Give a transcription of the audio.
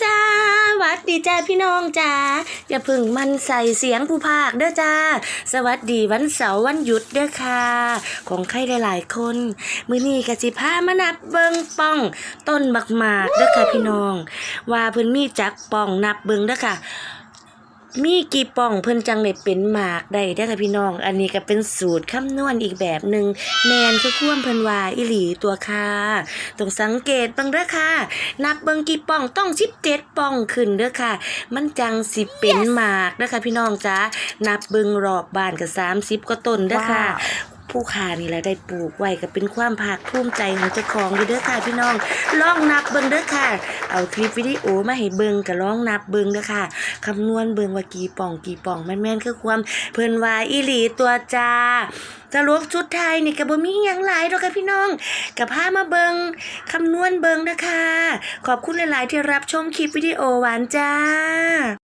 สวัสดีจ้าพี่น้องจ้าอย่าพึ่งมันใส่เสียงผู้ภาคเด้อจ้า สวัสดีวันเสาร์วันหยุดเด้อค่ะ ของใครหลาย ๆ คน มื้อนี้กะสิพามานับเบิงป่อง ต้นบักหมากเด้อค่ะพี่น้อง ว่าเพิ่นมีจักป่องนับเบิงเด้อค่ะ มีกี่ป่องเพิ่นจังได้เป็นหมากได้เด้อค่ะพี่น้อง อันนี้ก็เป็นสูตรคำนวณอีกแบบหนึ่งแมนคือความเพิ่นว่าอีหลีตัวค่ะต้องสังเกตบังเด้อค่ะ นับเบิ่งกี่ป่องต้อง17ป่องขึ้นเด้อค่ะ มันจังสิเป็นหมากเด้อค่ะพี่น้องจ้านับเบิ่งรอบบ้านก็30กว่าต้นเด้อค่ะ ผู้ขานี่แหละได้ปลูกไว้ก็เป็นความภาคภูมิใจของเจ้าของอยู่เด้อค่ะพี่น้องลองนับเบิ่งเด้อค่ะ เอาคลิปวิดีโอมาให้เบิ่งก็ลองนับเบิ่งเด้อค่ะคำนวณเบิ่งว่ากี่ป่องกี่ป่องมันแม่นคือความเพิ่นว่าอีหลีตัวจ้าสรุปชุดไทยนี่ก็บ่มีหยังหลายดอกค่ะพี่น้องก็พามาเบิงคำนวณเบิงเด้อค่ะขอบคุณหลาย ๆ ที่รับชมคลิปวิดีโอหวานจ้า